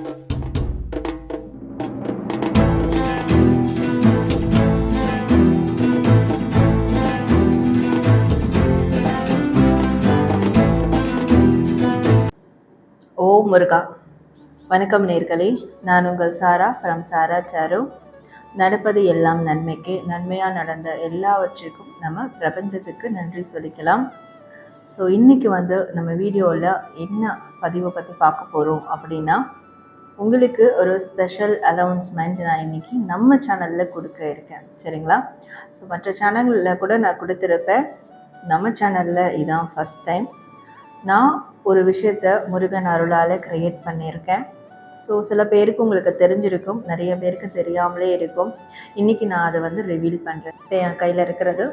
ஓ முருகா. வணக்கம் நேர்களே. நான் உங்கள் சாரா ஃப்ரம் சாரா சாரு. நடப்பது எல்லாம் நன்மைக்கு. நன்மையாக நடந்த எல்லாவற்றிற்கும் நம்ம பிரபஞ்சத்துக்கு நன்றி சொல்லிக்கலாம். ஸோ இன்றைக்கி வந்து நம்ம வீடியோவில் என்ன பதிவை பற்றி பார்க்க போகிறோம் அப்படின்னா உங்களுக்கு ஒரு ஸ்பெஷல் அனௌன்ஸ்மெண்ட் நான் இன்னைக்கு நம்ம சேனலில் கொடுக்க இருக்கேன். சரிங்களா? ஸோ மற்ற சேனல்களில் கூட நான் கொடுத்துருப்பேன். நம்ம சேனலில் இதான் ஃபஸ்ட் டைம் நான் ஒரு விஷயத்த முருகன் அருளால் க்ரியேட் பண்ணியிருக்கேன். ஸோ சில பேருக்கு உங்களுக்கு தெரிஞ்சிருக்கும். நிறைய பேருக்கு தெரியாமலே இருக்கும். இன்றைக்கி நான் அதை வந்து ரிவீல் பண்ணுறேன் என் கையில் இருக்கிறது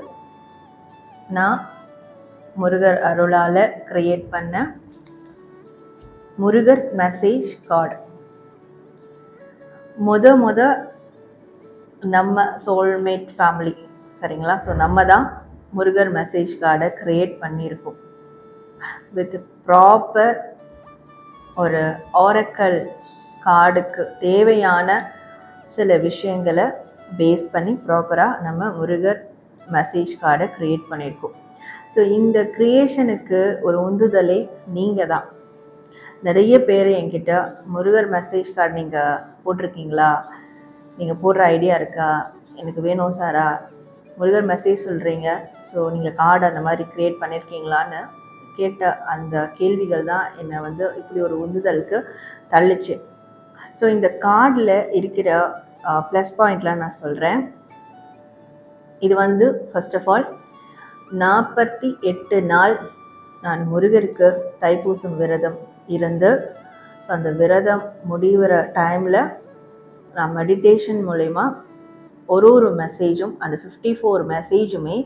நான் முருகர் அருளால் க்ரியேட் பண்ண முருகர் மெசேஜ் கார்டு முத முத நம்ம சோல்மேட் ஃபேமிலி சரிங்களா? ஸோ நம்ம தான் முருகர் மெசேஜ் கார்டை க்ரியேட் பண்ணியிருக்கோம். வித் ப்ராப்பர் ஒரு ஆரக்கல் கார்டுக்கு தேவையான சில விஷயங்களை பேஸ் பண்ணி ப்ராப்பராக நம்ம முருகர் மெசேஜ் கார்டை க்ரியேட் பண்ணியிருக்கோம். ஸோ இந்த க்ரியேஷனுக்கு ஒரு உந்துதலே நீங்கள் தான். நிறைய பேர் என்கிட்ட முருகர் மெசேஜ் கார்டு நீங்கள் போட்டிருக்கீங்களா? நீங்கள் போடுற ஐடியா இருக்கா? எனக்கு வேணும் சாரா முருகர் மெசேஜ் சொல்கிறீங்க ஸோ நீங்கள் கார்டு அந்த மாதிரி க்ரியேட் பண்ணியிருக்கீங்களான்னு கேட்ட அந்த கேள்விகள் தான் என்னை வந்து இப்படி ஒரு உந்துதலுக்கு தள்ளுச்சு. ஸோ இந்த கார்டில் இருக்கிற ப்ளஸ் பாயிண்ட்லாம் நான் சொல்கிறேன் இது வந்து ஃபர்ஸ்ட் ஆஃப் ஆல் நாற்பத்தி எட்டு நாள் நான் முருகருக்கு தைப்பூசம் விரதம். இருந்து. ஸோ அந்த விரதம் முடிகிற டைமில் நான் மெடிடேஷன் மூலயமா ஒரு ஒரு மெசேஜும் அந்த ஃபிஃப்டி ஃபோர் மெசேஜுமே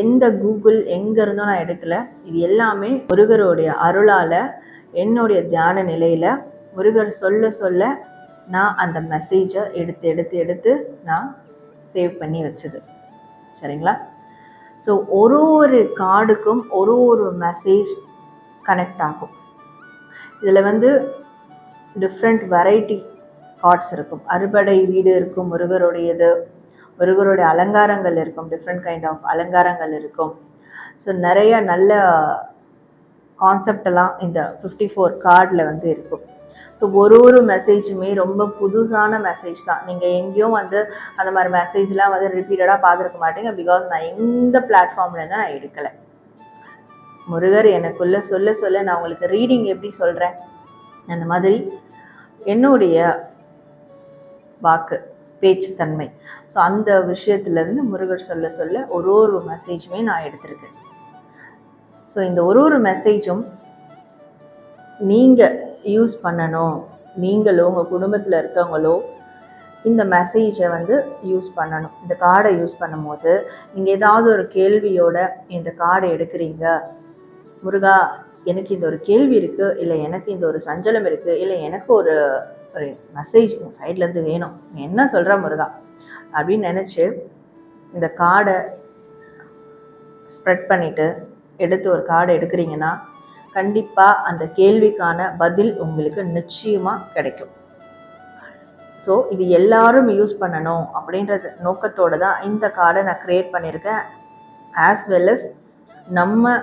எந்த கூகுள் எங்கே இருந்தும் நான் எடுக்கலை. இது எல்லாமே முருகருடைய அருளால் என்னுடைய தியான நிலையில் முருகர் சொல்ல சொல்ல நான் அந்த மெசேஜை எடுத்து எடுத்து எடுத்து நான் சேவ் பண்ணி வச்சது. சரிங்களா? ஸோ ஒரு ஒரு கார்டுக்கும் ஒரு ஒரு மெசேஜ் கனெக்ட் ஆகும். இதில் வந்து டிஃப்ரெண்ட் வெரைட்டி கார்ட்ஸ் இருக்கும். அறுபடை வீடு இருக்கும் முருகருடையது முருகருடைய அலங்காரங்கள் இருக்கும் டிஃப்ரெண்ட் கைண்ட் ஆஃப் அலங்காரங்கள் இருக்கும். ஸோ நிறைய நல்ல கான்செப்டெல்லாம் இந்த ஃபிஃப்டி ஃபோர் கார்டில் வந்து இருக்கும். ஸோ ஒரு ஒரு மெசேஜுமே ரொம்ப புதுசான மெசேஜ் தான். நீங்கள் எங்கேயும் வந்து அந்த மாதிரி மெசேஜ்லாம் வந்து ரிப்பீட்டடாக பார்த்துருக்க மாட்டீங்க பிகாஸ் நான் எந்த பிளாட்ஃபார்ம்லேருந்து நான் எடுக்கலை. முருகர் எனக்குள்ளே சொல்ல சொல்ல நான் உங்களுக்கு ரீடிங் எப்படி சொல்கிறேன் அந்த மாதிரி என்னுடைய வாக்கு பேச்சுத்தன்மை. ஸோ அந்த விஷயத்துலேருந்து முருகர் சொல்ல சொல்ல ஒரு ஒரு மெசேஜுமே நான் எடுத்திருக்கேன். ஸோ இந்த ஒரு ஒரு மெசேஜும் நீங்கள் யூஸ் பண்ணணும். நீங்களோ உங்கள் குடும்பத்தில் இருக்கவங்களோ இந்த மெசேஜை வந்து யூஸ் பண்ணணும். இந்த கார்டை யூஸ் பண்ணும்போது நீங்கள் ஏதாவது ஒரு கேள்வியோட இந்த கார்டை எடுக்கிறீங்க முருகா எனக்கு இந்த ஒரு கேள்வி இருக்குது இல்லை எனக்கு இந்த ஒரு சஞ்சலம் இருக்குது இல்லை எனக்கு ஒரு ஒரு மெசேஜ் உன் சைட்லேருந்து வேணும். நீ என்ன சொல்கிற முருகா? அப்படின்னு நினச்சி இந்த கார்டை ஸ்ப்ரெட் பண்ணிவிட்டு எடுத்து ஒரு கார்டு எடுக்கிறீங்கன்னா கண்டிப்பாக அந்த கேள்விக்கான பதில் உங்களுக்கு நிச்சயமாக கிடைக்கும். ஸோ இது எல்லாரும் யூஸ் பண்ணணும் அப்படின்றது நோக்கத்தோடு தான் இந்த கார்டை நான் க்ரியேட் பண்ணியிருக்கேன். ஆஸ் வெல் அஸ் நம்ம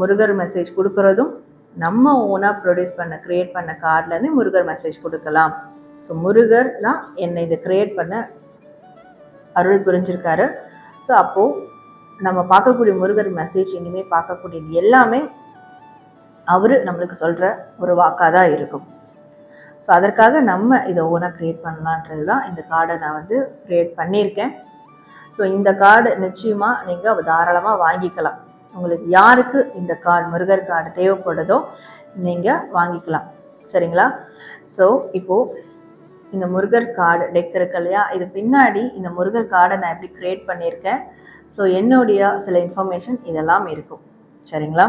முருகர் மெசேஜ் கொடுக்குறதும் நம்ம ஓனாக ப்ரொடியூஸ் பண்ண க்ரியேட் பண்ண கார்ட்லேருந்து முருகர் மெசேஜ் கொடுக்கலாம். ஸோ முருகர்லாம் என்னை இதை க்ரியேட் பண்ண அருள் புரிஞ்சிருக்காரு. ஸோ அப்போது நம்ம பார்க்கக்கூடிய முருகர் மெசேஜ் இனிமேல் பார்க்கக்கூடியது எல்லாமே அவர் நம்மளுக்கு சொல்கிற ஒரு வாக்காக தான் இருக்கும். ஸோ அதற்காக நம்ம இதை ஓனாக க்ரியேட் பண்ணலான்றது தான் இந்த கார்டை நான் வந்து க்ரியேட் பண்ணியிருக்கேன். ஸோ இந்த கார்டு நிச்சயமாக நீங்கள் தாராளமாக வாங்கிக்கலாம். உங்களுக்கு யாருக்கு இந்த கார்டு முருகர் கார்டு தேவைப்படுதோ நீங்கள் வாங்கிக்கலாம். சரிங்களா? ஸோ இப்போது இந்த முருகர் கார்டு டெக் இருக்கு இல்லையா? இது பின்னாடி இந்த முருகர் கார்டை நான் எப்படி க்ரியேட் பண்ணியிருக்கேன்? ஸோ என்னுடைய சில இன்ஃபர்மேஷன் இதெல்லாம் இருக்கும். சரிங்களா?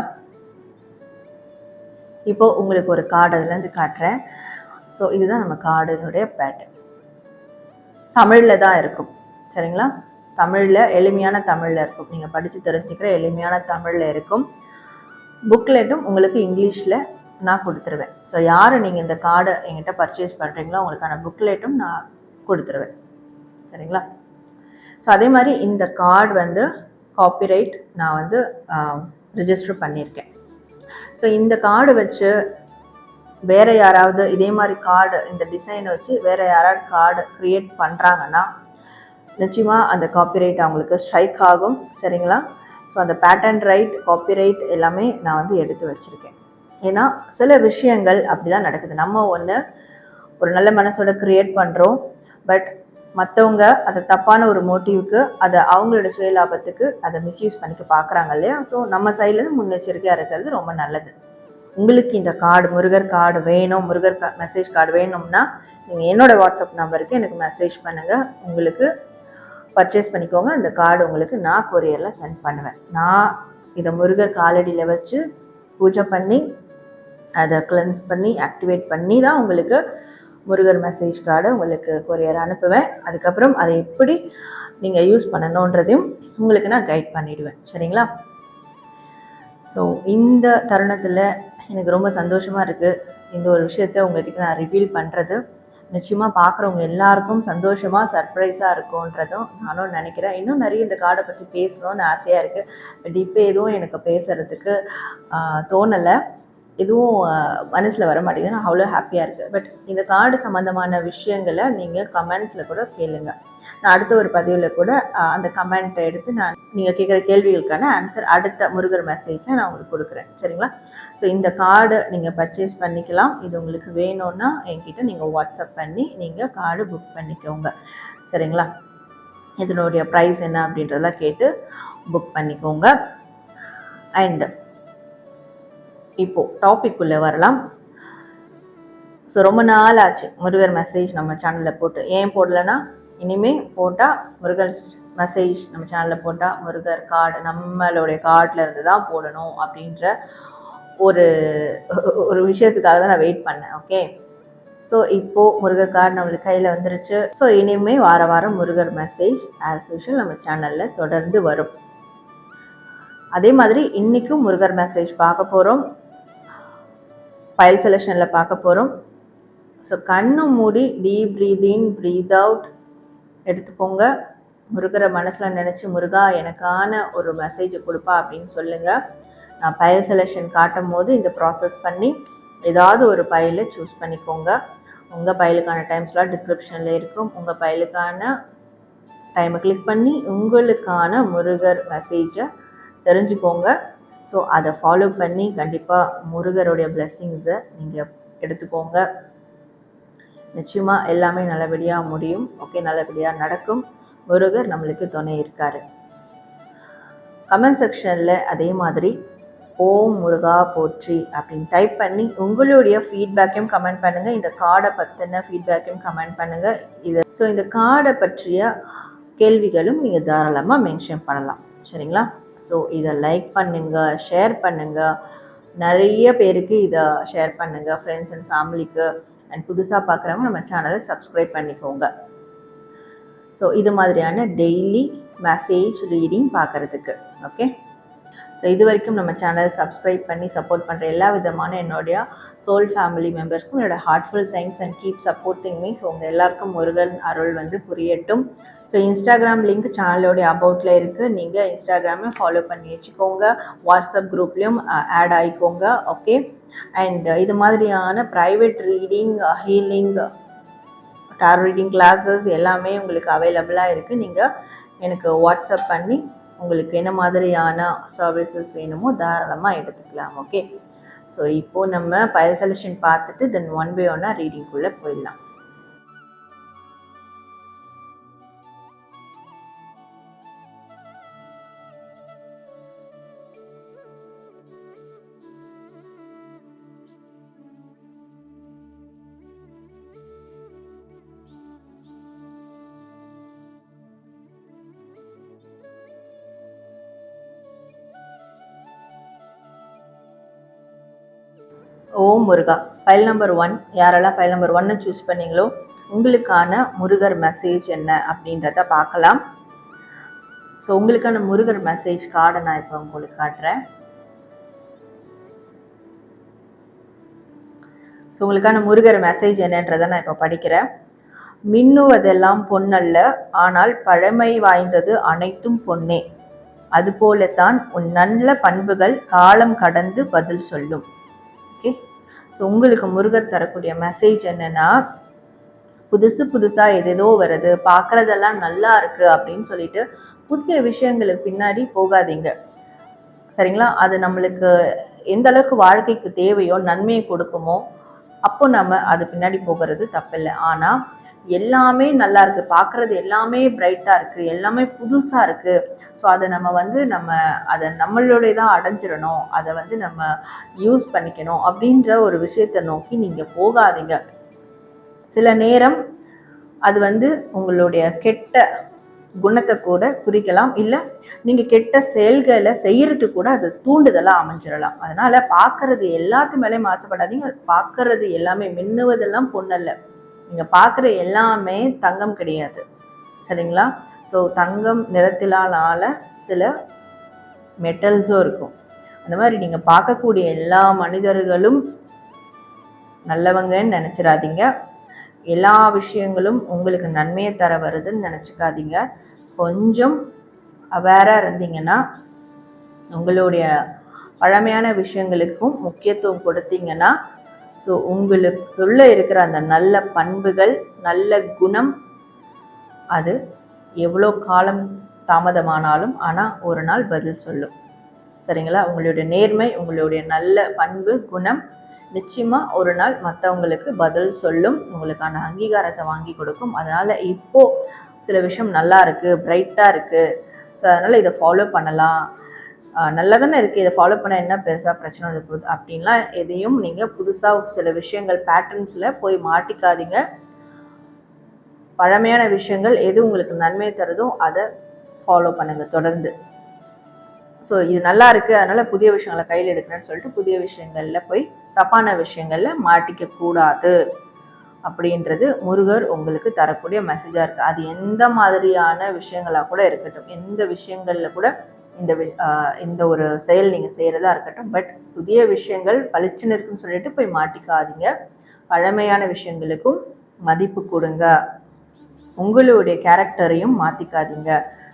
இப்போது உங்களுக்கு ஒரு கார்டு அதுலேருந்து காட்டுறேன். ஸோ இதுதான் நம்ம கார்டுனுடைய பேட்டர்ன் தமிழில் தான் இருக்கும். சரிங்களா? தமிழில் எளிமையான தமிழில் இருக்கும். நீங்கள் படித்து தெரிஞ்சுக்கிற எளிமையான தமிழில் இருக்கும். புக்லெட்டும் உங்களுக்கு இங்கிலீஷில் நான் கொடுத்துருவேன். ஸோ யார் நீங்கள் இந்த கார்டை எங்கிட்ட பர்ச்சேஸ் பண்ணுறீங்களோ உங்களுக்கான புக்லெட்டும் நான் கொடுத்துருவேன். சரிங்களா? ஸோ அதே மாதிரி இந்த கார்டு வந்து காப்பிரைட் நான் வந்து ரிஜிஸ்டர் பண்ணியிருக்கேன். ஸோ இந்த கார்டு வச்சு வேறு யாராவது இதே மாதிரி கார்டு இந்த டிசைனை வச்சு வேறு யாராவது கார்டு க்ரியேட் பண்ணுறாங்கன்னா நிச்சயமாக அந்த காப்பிரைட் அவங்களுக்கு ஸ்ட்ரைக் ஆகும் சரிங்களா? ஸோ அந்த பேட்டன் ரைட் காப்பிரைட் எல்லாமே நான் வந்து எடுத்து வச்சுருக்கேன். ஏன்னா சில விஷயங்கள் அப்படி தான் நடக்குது. நம்ம ஒன்று ஒரு நல்ல மனசோட க்ரியேட் பண்ணுறோம் பட் மற்றவங்க அதை தப்பான ஒரு மோட்டிவ்க்கு அதை அவங்களோட சுய லாபத்துக்கு அதை மிஸ்யூஸ் பண்ணிக்க பார்க்குறாங்க இல்லையா? ஸோ நம்ம சைட்லேருந்து முன்னெச்சரிக்கையாக இருக்கிறது ரொம்ப நல்லது. உங்களுக்கு இந்த கார்டு முருகர் கார்டு வேணும் முருகர் மெசேஜ் கார்டு வேணும்னா நீங்கள் என்னோடய வாட்ஸ்அப் நம்பருக்கு எனக்கு மெசேஜ் பண்ணுங்கள் உங்களுக்கு பர்ச்சேஸ் பண்ணிக்கோங்க. அந்த கார்டு உங்களுக்கு நான் கொரியரில் சென்ட் பண்ணுவேன். நான் இதை முருகர் காலடியில் வச்சு பூஜை பண்ணி அதை கிளென்ஸ் பண்ணி ஆக்டிவேட் பண்ணி தான் உங்களுக்கு முருகர் மெசேஜ் கார்டை உங்களுக்கு கொரியர் அனுப்புவேன். அதுக்கப்புறம் அதை எப்படி நீங்கள் யூஸ் பண்ணணுன்றதையும் உங்களுக்கு நான் கைட் பண்ணிவிடுவேன் சரிங்களா? ஸோ இந்த தருணத்தில் எனக்கு ரொம்ப சந்தோஷமாக இருக்குது இந்த ஒரு விஷயத்த உங்கள்கிட்ட நான் ரிவீல் பண்ணுறது நிச்சயமாக பார்க்குறவங்க எல்லாருக்கும் சந்தோஷமாக சர்ப்ரைஸாக இருக்கும்ன்றதும் நானும் நினைக்கிறேன். இன்னும் நிறைய இந்த கார்டை பற்றி பேசணும்னு ஆசையாக இருக்குது பட் இப்போ எதுவும் எனக்கு பேசுகிறதுக்கு தோணலை. எதுவும் மனசில் வர மாட்டேங்குது. நான் அவ்வளோ ஹாப்பியாக இருக்குது பட் இந்த கார்டு சம்மந்தமான விஷயங்களை நீங்கள் கமெண்ட்ஸில் கூட கேளுங்கள் நான் அடுத்த ஒரு பதிவில் கூட அந்த கமெண்ட்டை எடுத்து நான் நீங்கள் கேட்குற கேள்விகளுக்கான ஆன்சர் அடுத்த முருகர் மெசேஜில் நான் உங்களுக்கு கொடுக்குறேன். சரிங்களா? ஸோ இந்த கார்டு நீங்கள் பர்ச்சேஸ் பண்ணிக்கலாம். இது உங்களுக்கு வேணும்னா என்கிட்ட நீங்கள் வாட்ஸ்அப் பண்ணி நீங்கள் கார்டு புக் பண்ணிக்கோங்க. சரிங்களா? இதனுடைய ப்ரைஸ் என்ன அப்படின்றதெல்லாம் கேட்டு புக் பண்ணிக்கோங்க. அண்டு இப்போது டாபிக்குள்ளே வரலாம். ஸோ ரொம்ப நாள் ஆச்சு முருகர் மெசேஜ் நம்ம சேனலில் போட்டு. ஏன் போடலைன்னா இனிமேல் போட்டால் முருகர் மெசேஜ் நம்ம சேனலில் போட்டால் முருகர் கார்டு நம்மளுடைய கார்டில் இருந்து தான் போடணும் அப்படின்ற ஒரு ஒரு விஷயத்துக்காக தான் நான் வெயிட் பண்ணேன் ஓகே ஸோ இப்போது முருகர் கார்டு நம்மளுக்கு கையில் வந்துருச்சு. ஸோ இனிமேல் வார வாரம் முருகர் மெசேஜ் ஆஸ் யூஷுவல் நம்ம சேனலில் தொடர்ந்து வரும். அதே மாதிரி இன்றைக்கும் முருகர் மெசேஜ் பார்க்க போகிறோம் ஃபைல் செலெக்ஷனில் பார்க்க போகிறோம் ஸோ கண்ணு மூடி deep breath in breath out எடுத்துக்கோங்க. முருகரை மனசில் நினச்சி முருகா எனக்கான ஒரு மெசேஜை கொடுப்பா அப்படின்னு சொல்லுங்கள் நான் பயல் செலெக்ஷன் காட்டும் போது இந்த ப்ராசஸ் பண்ணி ஏதாவது ஒரு பயலை சூஸ் பண்ணிக்கோங்க. உங்கள் பயலுக்கான டைம் ஸ்லாட் டிஸ்கிரிப்ஷனில் இருக்கும். உங்கள் பயலுக்கான டைமை கிளிக் பண்ணி உங்களுக்கான முருகர் மெசேஜை தெரிஞ்சுக்கோங்க. ஸோ அதை ஃபாலோ பண்ணி கண்டிப்பாக முருகருடைய பிளெஸ்ஸிங்ஸை நீங்கள் எடுத்துக்கோங்க. நிச்சயமாக எல்லாமே நல்லபடியாக முடியும். ஓகே நல்லபடியாக நடக்கும். முருகர் நம்மளுக்கு துணை இருக்கார். கமெண்ட் செக்ஷனில் அதே மாதிரி ஓம் முருகா போற்றி அப்படின்னு டைப் பண்ணி உங்களுடைய ஃபீட்பேக்கையும் கமெண்ட் பண்ணுங்கள் இந்த கார்டை பற்றின ஃபீட்பேக்கையும் கமெண்ட் பண்ணுங்கள் இது ஸோ இந்த கார்டை பற்றிய கேள்விகளும் நீங்கள் தாராளமாக மென்ஷன் பண்ணலாம். சரிங்களா? ஸோ இதை லைக் பண்ணுங்கள் ஷேர் பண்ணுங்கள் நிறைய பேருக்கு இதை ஷேர் பண்ணுங்கள் ஃப்ரெண்ட்ஸ் அண்ட் ஃபேமிலிக்கு அண்ட் புதுசாக பார்க்குறவங்க நம்ம சேனலை சப்ஸ்கிரைப் பண்ணிக்கோங்க. ஸோ இது மாதிரியான டெய்லி மெசேஜ் ரீடிங் பார்க்குறதுக்கு ஓகே ஸோ இது வரைக்கும் நம்ம சேனல் சப்ஸ்கிரைப் பண்ணி சப்போர்ட் பண்ணுற எல்லா விதமான என்னுடைய சோல் ஃபேமிலி மெம்பர்ஸ்க்கும் என்னோட heartful thanks and keep supporting me so உங்கள் எல்லாருக்கும் முருகன் அருள் வந்து புரியட்டும். ஸோ இன்ஸ்டாகிராம் லிங்க் சேனலோடைய அபவுட்டில் இருக்குது நீங்கள் இன்ஸ்டாகிராமே ஃபாலோ பண்ணி வச்சுக்கோங்க. வாட்ஸ்அப் குரூப்லேயும் ஆட் ஆகிக்கோங்க ஓகே அண்ட் இது மாதிரியான private reading healing tarot reading classes எல்லாமே உங்களுக்கு அவைலபிளாக இருக்குது நீங்கள் எனக்கு வாட்ஸ்அப் பண்ணி உங்களுக்கு என்ன மாதிரியான சர்வீசஸ் வேணுமோ தாராளமாக எடுத்துக்கலாம் ஓகே ஸோ இப்போது நம்ம பயல் செலெக்ஷன் பார்த்துட்டு தென் ஒன் பை ஒன்னாக ரீடிங்குள்ளே போயிடலாம். Om Muruga. File number one யாரெல்லாம் ஃபைல் நம்பர் ஒன்னு சூஸ் பண்ணீங்களோ உங்களுக்கான முருகர் மெசேஜ் என்ன அப்படின்றத பார்க்கலாம். ஸோ உங்களுக்கான முருகர் மெசேஜ் கார்டை நான் இப்போ உங்களுக்கு காட்டுறேன். ஸோ உங்களுக்கான முருகர் மெசேஜ் என்னன்றதை நான் இப்போ படிக்கிறேன். மின்னுவதெல்லாம் பொன்னல்ல ஆனால் பழமை வாய்ந்தது அனைத்தும் பொன்னே. அதுபோலத்தான் உன் நல்ல பண்புகள் காலம் கடந்து பதில் சொல்லும். ஓகே ஸோ உங்களுக்கு முருகர் தரக்கூடிய மெசேஜ் என்னன்னா புதுசு புதுசா எதேதோ வருது பார்க்குறதெல்லாம் நல்லா இருக்கு அப்படின்னு சொல்லிட்டு புதிய விஷயங்களுக்கு பின்னாடி போகாதீங்க. சரிங்களா? அது நம்மளுக்கு எந்த அளவுக்கு வாழ்க்கைக்கு தேவையோ நன்மையை கொடுக்குமோ அப்போ நம்ம அது பின்னாடி போகிறது தப்பில்லை. ஆனால் எல்லாமே நல்லா இருக்குது பார்க்குறது எல்லாமே பிரைட்டாக இருக்குது எல்லாமே புதுசாக இருக்குது ஸோ அதை நம்ம வந்து நம்ம அதை நம்மளுடைய தான் அடைஞ்சிடணும். அதை வந்து நம்ம யூஸ் பண்ணிக்கணும் அப்படின்ற ஒரு விஷயத்தை நோக்கி நீங்கள் போகாதீங்க. சில நேரம் அது வந்து உங்களுடைய கெட்ட குணத்தை கூட குறிக்கலாம். இல்லை நீங்கள் கெட்ட செயல்களை செய்யறதுக்கு கூட அது தூண்டுதலாக அமைஞ்சிடலாம். அதனால் பார்க்கறது எல்லாத்து மேலேயும் ஆசைப்படாதீங்க பார்க்கறது எல்லாமே மின்னுவதெல்லாம் பொண்ணல்ல. நீங்கள் பார்க்குற எல்லாமே தங்கம் கிடையாது. சரிங்களா? ஸோ தங்கம் நிறத்திலான சில மெட்டல்ஸும் இருக்கும். அந்த மாதிரி நீங்கள் பார்க்கக்கூடிய எல்லா மனிதர்களும் நல்லவங்கன்னு நினச்சிடாதீங்க. எல்லா விஷயங்களும் உங்களுக்கு நன்மையை தர வருதுன்னு நினச்சிக்காதீங்க. கொஞ்சம் அவேராக இருந்தீங்கன்னா உங்களுடைய பழமையான விஷயங்களுக்கும் முக்கியத்துவம் கொடுத்தீங்கன்னா ஸோ உங்களுக்குள்ளே இருக்கிற அந்த நல்ல பண்புகள் நல்ல குணம் அது எவ்வளோ காலம் தாமதமானாலும் ஆனால் ஒரு நாள் பதில் சொல்லும். சரிங்களா? உங்களுடைய நேர்மை உங்களுடைய நல்ல பண்பு குணம் நிச்சயமாக ஒரு நாள் மற்றவங்களுக்கு பதில் சொல்லும் உங்களுக்கான அங்கீகாரத்தை வாங்கி கொடுக்கும். அதனால் இப்போது சில விஷயம் நல்லா இருக்குது பிரைட்டாக இருக்குது ஸோ அதனால் இதை ஃபாலோ பண்ணலாம். நல்லா தானே இருக்குது இதை ஃபாலோ பண்ண என்ன பெருசாக பிரச்சனை போகுது? அப்படின்லாம் எதையும் நீங்கள் புதுசாக சில விஷயங்கள் பேட்டர்ன்ஸில் போய் மாட்டிக்காதீங்க. பழமையான விஷயங்கள் எது உங்களுக்கு நன்மை தருதோ அதை ஃபாலோ பண்ணுங்கள் தொடர்ந்து. ஸோ இது நல்லா இருக்குது அதனால் புதிய விஷயங்களை கையில் எடுக்கிறேன்னு சொல்லிட்டு புதிய விஷயங்களில் போய் தப்பான விஷயங்களில் மாட்டிக்க கூடாது. அப்படின்றது முருகர் உங்களுக்கு தரக்கூடிய மெசேஜாக இருக்குது அது எந்த மாதிரியான விஷயங்களாக கூட இருக்கட்டும். எந்த விஷயங்களில் கூட இந்த இந்த ஒரு செயல் நீங்கள் செய்கிறதா இருக்கட்டும். பட் புதிய விஷயங்கள் பளிச்சுன்னு இருக்குன்னு சொல்லிட்டு போய் மாட்டிக்காதீங்க. பழமையான விஷயங்களுக்கும் மதிப்பு கொடுங்க. உங்களுடைய கேரக்டரையும் மாற்றிக்காதீங்க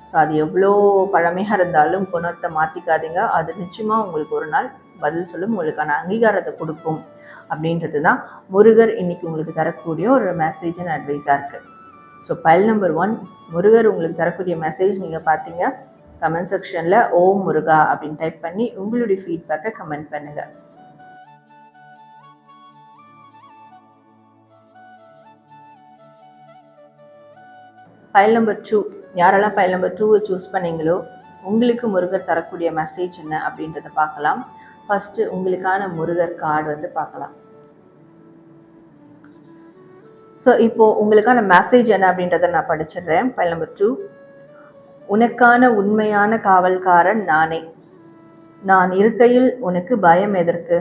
ஸோ அது எவ்வளோ பழமையாக இருந்தாலும் குணத்தை மாற்றிக்காதீங்க அது நிச்சயமாக உங்களுக்கு ஒரு நாள் பதில் சொல்லும். உங்களுக்கான அங்கீகாரத்தை கொடுக்கும். அப்படின்றது தான் முருகர் இன்னைக்கு உங்களுக்கு தரக்கூடிய ஒரு மெசேஜ் அண்ட் அட்வைஸாக இருக்குது so file number one Murugar உங்களுக்கு தரக்கூடிய மெசேஜ் நீங்கள் பார்த்தீங்க. கமெண்ட் செக்ஷனில் ஓம் முருகா அப்படின்னு டைப் பண்ணி உங்களுடைய ஃபீட்பேக்கை கமெண்ட் பண்ணுங்கள் ஃபைல் நம்பர் டூ யாரெல்லாம் ஃபைல் நம்பர் டூவை சூஸ் பண்ணீங்களோ உங்களுக்கு முருகர் தரக்கூடிய மெசேஜ் என்ன அப்படின்றத பார்க்கலாம். ஃபஸ்ட்டு உங்களுக்கான முருகர் கார்டு வந்து பார்க்கலாம். ஸோ இப்போது உங்களுக்கான மெசேஜ் என்ன அப்படின்றத நான் படிச்சிடுறேன். ஃபைல் நம்பர் டூ உனக்கான உண்மையான காவல்காரன் நானே. நான் இருக்கையில் உனக்கு பயம் எதற்கு?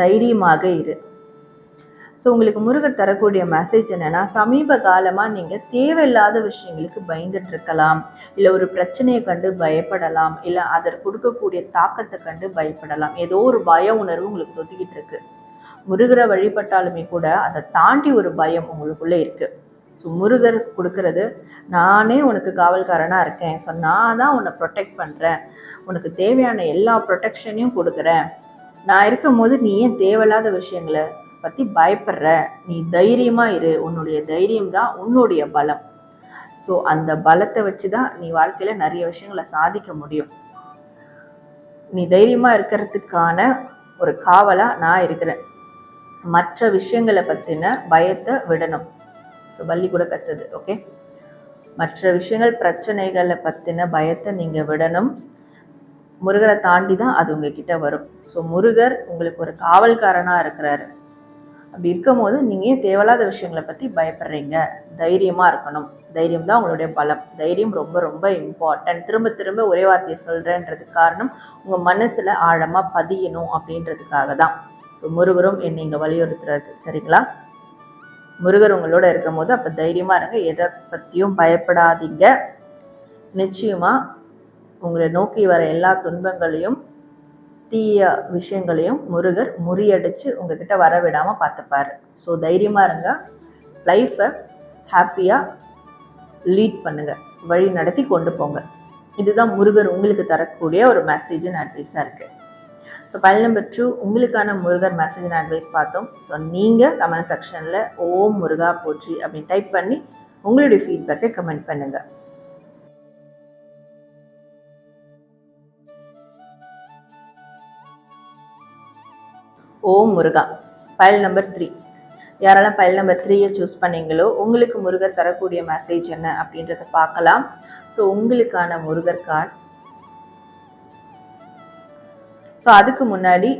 தைரியமாக இரு. ஸோ உங்களுக்கு முருகர் தரக்கூடிய மெசேஜ் என்னென்னா சமீப காலமாக நீங்கள் தேவையில்லாத விஷயங்களுக்கு பயந்துட்டு இருக்கலாம். இல்லை ஒரு பிரச்சனையை கண்டு பயப்படலாம். இல்லை அதற்கு கொடுக்கக்கூடிய தாக்கத்தை கண்டு பயப்படலாம். ஏதோ ஒரு பய உணர்வு உங்களுக்கு தொத்திக்கிட்டு இருக்கு. முருகரை வழிபட்டாலுமே கூட அதை தாண்டி ஒரு பயம் உங்களுக்குள்ளே இருக்குது ஸோ முருகர் கொடுக்கறது நானே உனக்கு காவல்காரனாக இருக்கேன். ஸோ நான் தான் உன்னை ப்ரொடெக்ட் பண்ணுறேன் உனக்கு தேவையான எல்லா ப்ரொடெக்ஷனையும் கொடுக்குறேன். நான் இருக்கும் போது நீ ஏன் தேவையில்லாத விஷயங்களை பற்றி பயப்படுற? நீ தைரியமாக இரு. உன்னுடைய தைரியம் தான் உன்னுடைய பலம். ஸோ அந்த பலத்தை வச்சு தான் நீ வாழ்க்கையில் நிறைய விஷயங்களை சாதிக்க முடியும். நீ தைரியமாக இருக்கிறதுக்கான ஒரு காவலாக நான் இருக்கிறேன். மற்ற விஷயங்களை பற்றின பயத்தை விடணும். ஸோ பள்ளி கூட கற்றுது ஓகே மற்ற விஷயங்கள் பிரச்சனைகளை பற்றின பயத்தை நீங்கள் விடணும். முருகரை தாண்டி தான் அது உங்ககிட்ட வரும். ஸோ முருகர் உங்களுக்கு ஒரு காவல்காரனாக இருக்கிறாரு. அப்படி இருக்கும் போது நீங்கள் தேவையில்லாத விஷயங்களை பற்றி பயப்படுறீங்க? தைரியமாக இருக்கணும். தைரியம் தான் உங்களுடைய பலம். தைரியம் ரொம்ப ரொம்ப இம்பார்ட்டன்ட் திரும்ப திரும்ப ஒரே வார்த்தையை சொல்கிறேன்றதுக்கு காரணம் உங்கள் மனசில் ஆழமாக பதியணும் அப்படின்றதுக்காக தான். ஸோ முருகரும் என்னை இங்கே வலியுறுத்துறது சரிங்களா? முருகர் உங்களோட இருக்கும் போது அப்போ தைரியமாக இருங்க. எதை பற்றியும் பயப்படாதீங்க. நிச்சயமாக உங்களை நோக்கி வர எல்லா துன்பங்களையும் தீய விஷயங்களையும் முருகர் முறியடிச்சு உங்ககிட்ட வர விடாமல் பார்த்துப்பாரு. ஸோ தைரியமாக இருங்க. லைஃப்பை ஹாப்பியாக லீட் பண்ணுங்க. வழி நடத்தி கொண்டு போங்க. இதுதான் முருகர் உங்களுக்கு தரக்கூடிய ஒரு மெசேஜ் அட்வைஸாக இருக்குது ஸோ பைல் நம்பர் டூ உங்களுக்கான முருகர் மெசேஜ் அண்ட் அட்வைஸ் பார்த்தோம். ஸோ நீங்கள் கமெண்ட் செக்ஷனில் ஓம் முருகா போற்றி அப்படின்னு டைப் பண்ணி உங்களுடைய ஃபீட்பேக்கை கமெண்ட் பண்ணுங்கள் ஓம் முருகா பயல் நம்பர் த்ரீ யாரெல்லாம் பயல் நம்பர் த்ரீயை சூஸ் பண்ணீங்களோ உங்களுக்கு முருகர் தரக்கூடிய மெசேஜ் என்ன அப்படின்றத பார்க்கலாம். ஸோ உங்களுக்கான முருகர் கார்ட்ஸ் ஸோ அதுக்கு முன்னாடி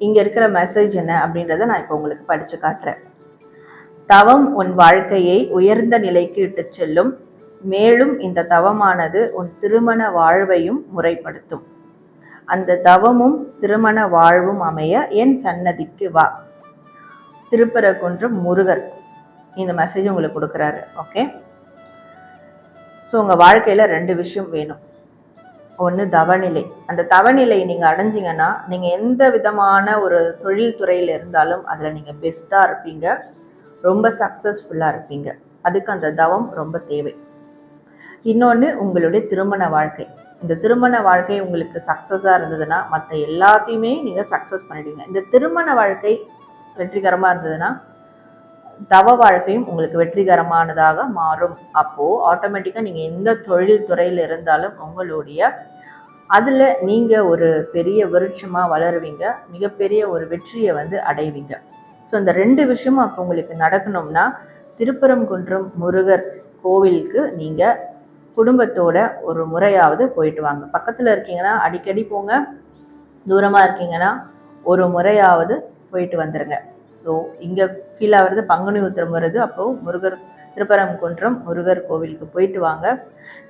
இங்கே இருக்கிற மெசேஜ் என்ன அப்படின்றத நான் இப்போ உங்களுக்கு படித்து காட்டுறேன். தவம் உன் வாழ்க்கையை உயர்ந்த நிலைக்கு இட்டுச் செல்லும். மேலும் இந்த தவமானது உன் திருமண வாழ்வையும் முறைப்படுத்தும். அந்த தவமும் திருமண வாழ்வும் அமைய என் சன்னதிக்கு வா. திருப்பரங்குன்றம் முருகர் இந்த மெசேஜ் உங்களுக்கு கொடுக்குறாரு. ஓகே ஸோ உங்கள் வாழ்க்கையில் ரெண்டு விஷயம் வேணும். ஒன்று தவநிலை. அந்த தவநிலை நீங்கள் அடைஞ்சிங்கன்னா நீங்கள் எந்த விதமான ஒரு தொழில் துறையில் இருந்தாலும் அதில் நீங்கள் பெஸ்ட்டாக இருப்பீங்க. ரொம்ப சக்ஸஸ்ஃபுல்லாக இருப்பீங்க. அதுக்கு அந்த தவம் ரொம்ப தேவை. இன்னொன்று உங்களுடைய திருமண வாழ்க்கை. இந்த திருமண வாழ்க்கை உங்களுக்கு சக்ஸஸாக இருந்ததுன்னா மற்ற எல்லாத்தையுமே நீங்கள் சக்ஸஸ் பண்ணிடுவீங்க. இந்த திருமண வாழ்க்கை வெற்றிகரமாக இருந்ததுன்னா தவ வாழ்க்கையும் உங்களுக்கு வெற்றிகரமானதாக மாறும். அப்போது ஆட்டோமேட்டிக்காக நீங்கள் எந்த தொழில் துறையில் இருந்தாலும் உங்களுடைய அதில் நீங்கள் ஒரு பெரிய விருட்சமாக வளருவீங்க. மிகப்பெரிய ஒரு வெற்றியை வந்து அடைவீங்க. ஸோ இந்த ரெண்டு விஷயமும் அப்போ உங்களுக்கு நடக்கணும்னா திருப்பரங்குன்றம் முருகர் கோவிலுக்கு நீங்கள் குடும்பத்தோட ஒரு முறையாவது போயிட்டு வாங்க. பக்கத்தில் இருக்கீங்கன்னா அடிக்கடி போங்க. தூரமாக இருக்கீங்கன்னா ஒரு முறையாவது போயிட்டு வந்துடுங்க ஸோ இங்கே ஃபீல் ஆகிறது பங்குனி உத்திரம் வருது அப்போது முருகர் திருப்பரங்குன்றம் முருகர் கோவிலுக்கு போயிட்டு வாங்க.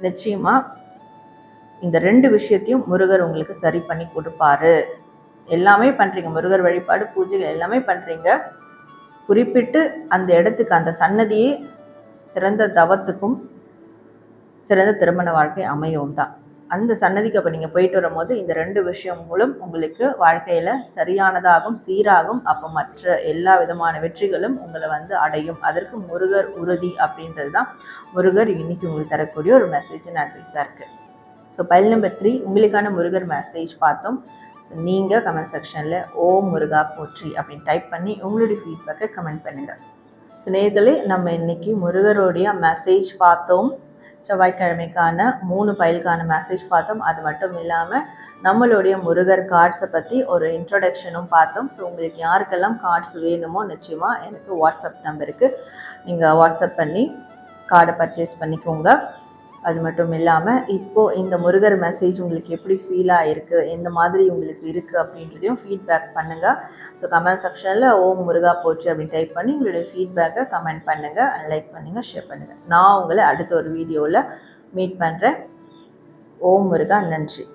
நிச்சயமாக இந்த ரெண்டு விஷயத்தையும் முருகர் உங்களுக்கு சரி பண்ணி கொடுப்பாரு. எல்லாமே பண்ணுறீங்க முருகர் வழிபாடு பூஜைகள் எல்லாமே பண்ணுறீங்க குறிப்பிட்டு அந்த இடத்துக்கு அந்த சன்னதியே சிறந்த தவத்துக்கும் சிறந்த திருமண வாழ்க்கை அமையும் தான். அந்த சன்னதிக்கு அப்போ நீங்கள் போயிட்டு வரும்போது இந்த ரெண்டு விஷயம் மூலம் உங்களுக்கு வாழ்க்கையில் சரியானதாகும் சீராகும். அப்போ மற்ற எல்லா விதமான வெற்றிகளும் உங்களை வந்து அடையும். அதற்கு முருகர் உறுதி அப்படின்றது தான் முருகர் இன்னைக்கு உங்களுக்கு தரக்கூடிய ஒரு மெசேஜ்னு அட்வைஸாக இருக்குது ஸோ பயில் நம்பர் த்ரீ உங்களுக்கான முருகர் மெசேஜ் பார்த்தோம். ஸோ நீங்கள் கமெண்ட் செக்ஷனில் ஓ முருகா போற்றி அப்படின்னு டைப் பண்ணி உங்களுடைய ஃபீட்பேக்கை கமெண்ட் பண்ணுங்கள் ஸோ நேர்களே நம்ம இன்னைக்கு முருகருடைய மெசேஜ் பார்த்தோம். செவ்வாய்க்கிழமைக்கான மூணு பயிலுக்கான மெசேஜ் பார்த்தோம். அது மட்டும் இல்லாமல் நம்மளுடைய முருகர் கார்ட்ஸை பற்றி ஒரு இன்ட்ரொடக்ஷனும் பார்த்தோம். ஸோ உங்களுக்கு யாருக்கெல்லாம் கார்ட்ஸ் வேணுமோ நிச்சயமாக எனக்கு வாட்ஸ்அப் நம்பருக்கு நீங்கள் வாட்ஸ்அப் பண்ணி கார்டை பர்ச்சேஸ் பண்ணிக்கோங்க. அது மட்டும் இல்லாமல் இப்போது இந்த முருகர் மெசேஜ் உங்களுக்கு எப்படி ஃபீல் ஆகிருக்கு எந்த மாதிரி உங்களுக்கு இருக்குது அப்படின்றதையும் ஃபீட்பேக் பண்ணுங்கள் ஸோ கமெண்ட் செக்ஷனில் ஓம் முருகா போச்சு அப்படின்னு டைப் பண்ணி உங்களுடைய ஃபீட்பேக்கை கமெண்ட் பண்ணுங்கள் லைக் பண்ணுங்கள் ஷேர் பண்ணுங்கள் நான் உங்களை அடுத்த ஒரு வீடியோவில் மீட் பண்ணுறேன் ஓம் முருகா நன்றி.